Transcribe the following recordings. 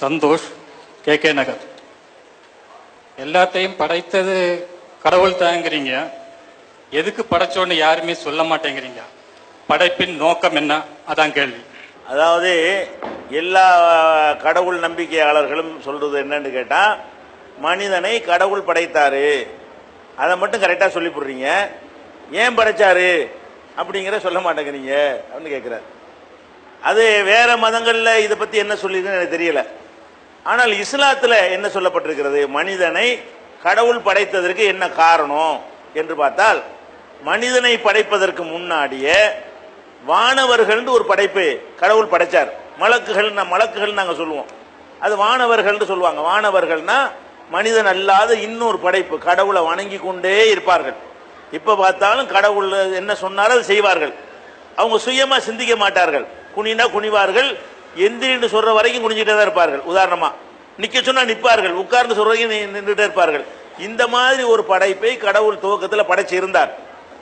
Santhosh K K நகர். எல்லாத்தையும் படைத்தது கடவுள் தாங்கிறீங்க எதுக்கு படைச்சோன்னு யாருமே சொல்ல மாட்டேங்கிறீங்க. படைப்பின் நோக்கம் என்ன? அதான் கேள்வி. அதாவது எல்லா கடவுள் நம்பிக்கையாளர்களும் சொல்றது என்னன்னு கேட்டா மனிதனை கடவுள் படைத்தாரு. அதை மட்டும் கரெக்டாக சொல்லி போடுறீங்க. ஏன் படைச்சாரு? அப்படிங்கிற சொல்ல மாட்டேங்கிறீங்க. அப்படின்னு கேட்குறாரு அது வேற மதங்கள்ல இதை பத்தி என்ன சொல்லிதுன்னு எனக்கு தெரியல. ஆனால் இஸ்லாத்தில் என்ன சொல்லப்பட்டிருக்கிறது? மனிதனை கடவுள் படைத்ததற்கு என்ன காரணம் என்று பார்த்தால் மனிதனை படைப்பதற்கு முன்னாடியே வானவர்கள்னு ஒரு படைப்பு கடவுள் படைச்சார். மலக்குகள் மலக்குகள் நாங்கள் சொல்லுவோம். அது வானவர்கள்னு சொல்லுவாங்க. வானவர்கள்னா மனிதன் அல்லாத இன்னொரு படைப்பு கடவுளை வணங்கி கொண்டே இருப்பார்கள். இப்போ பார்த்தாலும் கடவுள் என்ன சொன்னாரோ அதை செய்வார்கள். அவங்க சுயமாக சிந்திக்க மாட்டார்கள். குனினா குனிவார்கள். எந்திரின்னு சொல்கிற வரைக்கும் குனிஞ்சிட்டே தான் இருப்பார்கள். உதாரணமாக நிக்க சொன்னா நிப்பார்கள். உட்கார்ந்து சொல்றதையும் நின்றுட்டே இருப்பார்கள். இந்த மாதிரி ஒரு படைப்பை கடவுள் துவக்கத்துல படைச்சிருந்தார்.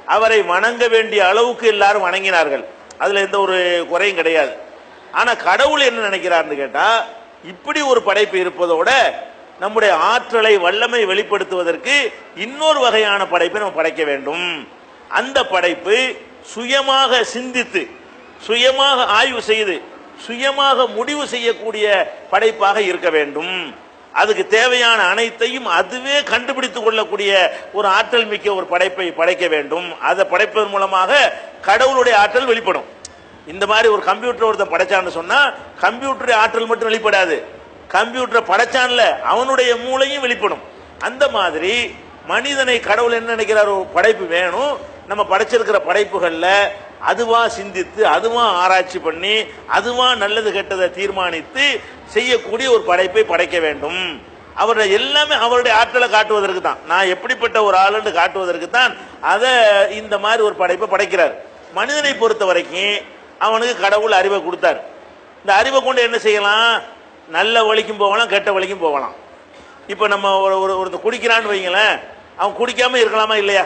அவரை வணங்க வேண்டிய அளவுக்கு எல்லாரும் வணங்கினார்கள். அதுல எந்த ஒரு குறையும் கிடையாது. ஆனா கடவுள் என்ன நினைக்கிறார்னு கேட்டா இப்படி ஒரு படைப்பு இருப்பதோட நம்முடைய ஆற்றலை வல்லமை வெளிப்படுத்துவதற்கு இன்னொரு வகையான படைப்பை நம்ம படைக்க வேண்டும். அந்த படைப்பு சுயமாக சிந்தித்து சுயமாக ஆய்வு செய்து சுயமாக முடிவு செய்யக்கூடிய படைப்பாக இருக்க வேண்டும். அதுக்கு தேவையான அனைத்தையும் அதுவே கண்டுபிடித்துக் கொள்ளக்கூடிய ஒரு ஆற்றல் மிக்க ஒரு படைப்பை படைக்க வேண்டும். அதை படைப்பதன் மூலமாக கடவுளுடைய ஆற்றல் வெளிப்படும். இந்த மாதிரி ஒரு கம்ப்யூட்டர் ஒருத்தன் படைச்சான்னு சொன்னால் கம்ப்யூட்டர் ஆற்றல் மட்டும் வெளிப்படாது. கம்ப்யூட்டரை படைச்சான்ல அவனுடைய மூளையும் வெளிப்படும். அந்த மாதிரி மனிதனை கடவுள் என்ன நினைக்கிறார் ஒரு படைப்பு வேணும். நம்ம படைச்சிருக்கிற படைப்புகளில் அதுவா சிந்தித்து அதுவா ஆராய்ச்சி பண்ணி அதுவா நல்லது கெட்டதை தீர்மானித்து செய்யக்கூடிய ஒரு படைப்பை படைக்க வேண்டும். அவருடைய எல்லாமே அவருடைய ஆற்றலை காட்டுவதற்கு தான். நான் எப்படிப்பட்ட ஒரு ஆளுன்னு காட்டுவதற்கு தான் அதை இந்த மாதிரி ஒரு படைப்பை படைக்கிறார். மனிதனை பொறுத்த வரைக்கும் அவனுக்கு கடவுள் அறிவை கொடுத்தார். இந்த அறிவை கொண்டு என்ன செய்யலாம்? நல்ல வழிக்கும் போகலாம் கெட்ட வழிக்கும் போகலாம். இப்போ நம்ம ஒரு ஒரு ஒருத்தர் குடிக்கிறான்னு வைங்களேன் அவன் குடிக்காமல் இருக்கலாமா இல்லையா?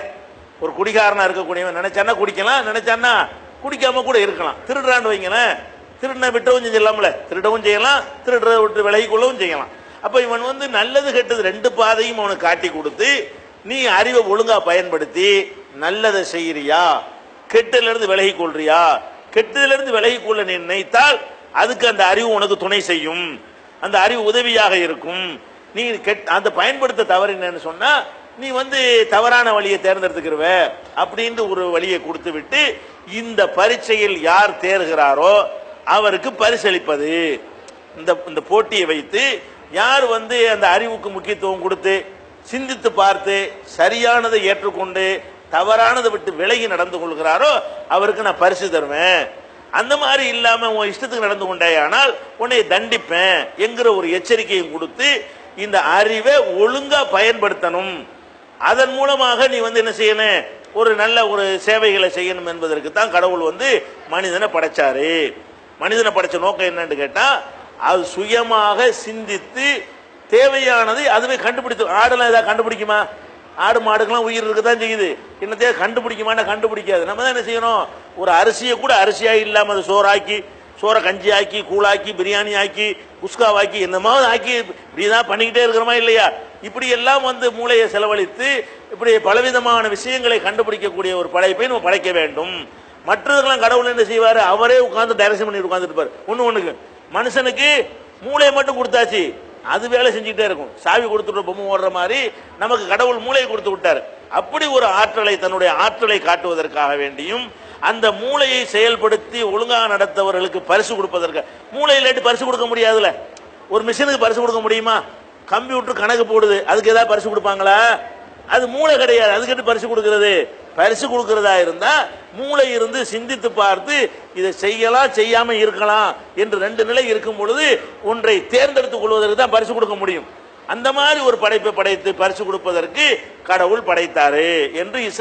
ஒரு குடிகாரனா இருக்கக்கூடியவன் நினைச்சானா குடிக்கலாம் நினைச்சானா குடிக்காம கூட இருக்கலாம். திருடுறான்னு வைங்களேன். திருடின விட்டவும் செஞ்சலாம்ல திருடவும் செய்யலாம் திருடுறத விட்டு விலகி கொள்ளவும் செய்யலாம். அப்ப இவன் வந்து நல்லது கெட்டது ரெண்டு பாதையும் அவனுக்கு காட்டி கொடுத்து நீ அறிவை ஒழுங்கா பயன்படுத்தி நல்லதை செய்யறியா? கெட்டதுல இருந்து விலகி கொள்றியா கெட்டதுல இருந்து விலகி கொள்ள நீ நினைத்தால் அதுக்கு அந்த அறிவு உனக்கு துணை செய்யும். அந்த அறிவு உதவியாக இருக்கும். நீ கெட் அந்த பயன்படுத்த தவறு என்னன்னு சொன்னா நீ வந்து தவறான வழியை தேர்ந்தெடுத்துக்கிறவ அப்படின்னு ஒரு வழியை கொடுத்து விட்டு இந்த பரீட்சையில் யார் தேர்கிறாரோ அவருக்கு பரிசளிப்பது. இந்த இந்த போட்டியை வைத்து யார் வந்து அந்த அறிவுக்கு முக்கியத்துவம் கொடுத்து சிந்தித்து பார்த்து சரியானதை ஏற்றுக்கொண்டு தவறானதை விட்டு விலகி நடந்து கொள்கிறாரோ அவருக்கு நான் பரிசு தருவேன். அந்த மாதிரி இல்லாம உன் இஷ்டத்துக்கு நடந்து கொண்டே ஆனால் உன்னை தண்டிப்பேன் என்கிற ஒரு எச்சரிக்கையும் கொடுத்து இந்த அறிவை ஒழுங்கா பயன்படுத்தணும். அதன் மூலமாக நீ வந்து என்ன செய்யணும்? ஒரு நல்ல ஒரு சேவைகளை செய்யணும் என்பதற்கு தான் கடவுள் வந்து மனிதனை படைச்சாரு. மனிதனை படைச்ச நோக்கம் என்னன்னு கேட்டால் அது சுயமாக சிந்தித்து தேவையானது அதுவே கண்டுபிடித்து ஆடெல்லாம் ஏதாவது கண்டுபிடிக்குமா? ஆடு மாடுக்கெல்லாம் உயிர் இருக்க தான் செய்யுது. என்னத்தையே கண்டுபிடிக்குமானா கண்டுபிடிக்காது. நம்ம தான் என்ன செய்யணும்? ஒரு அரிசியை கூட அரிசியாக இல்லாமல் அதை சோறாக்கி சோறை கஞ்சி ஆக்கி கூழாக்கி பிரியாணி ஆக்கி குஸ்காவாக்கி என்னமாவது ஆக்கி இப்படிதான் பண்ணிக்கிட்டே இருக்கிறோமா இல்லையா? இப்படி எல்லாம் வந்து மூளையை செலவழித்து இப்படி பலவிதமான விஷயங்களை கண்டுபிடிக்கக்கூடிய ஒரு படைப்பை நம்ம படைக்க வேண்டும். மற்றவர்களாம் கடவுள் என்ன செய்வார்? அவரே உட்காந்து டைரக்ஷன் பண்ணி உட்காந்துட்டு இருப்பார் ஒன்று ஒன்றுக்கு மனுஷனுக்கு மூளையை மட்டும் கொடுத்தாச்சு. அது வேலை செஞ்சுக்கிட்டே இருக்கும். சாவி கொடுத்துட்டு பொம்மை ஓடுற மாதிரி நமக்கு கடவுள் மூளையை கொடுத்து விட்டார். அப்படி ஒரு ஆற்றலை தன்னுடைய ஆற்றலை காட்டுவதற்காக வேண்டியும் அந்த மூளையை செயல்படுத்தி ஒழுங்காக நடத்தவர்களுக்கு பரிசு கொடுப்பதற்கு. மூளை இல்லாட்டி பரிசு கொடுக்க முடியாதுல்ல? ஒரு மிஷினுக்கு பரிசு கொடுக்க முடியுமா? கம்ப்யூட்டர் கணக்கு போடுது. அதுக்கு ஏதாவது பரிசு கொடுப்பாங்களா? அது மூளை கிடையாது. அதுக்கு பரிசு கொடுக்கறது? பரிசு கொடுக்கிறதா இருந்தா மூளை இருந்து சிந்தித்து பார்த்து இதை செய்யலாம் செய்யாம இருக்கலாம் என்று ரெண்டு நிலை இருக்கும் பொழுது ஒன்றை தேர்ந்தெடுத்துக் கொள்வதற்கு தான் பரிசு கொடுக்க முடியும். அந்த மாதிரி ஒரு படைப்பை படைத்து பரிசு கொடுப்பதற்கு கடவுள் படைத்தாரு என்று இஸ்லாம்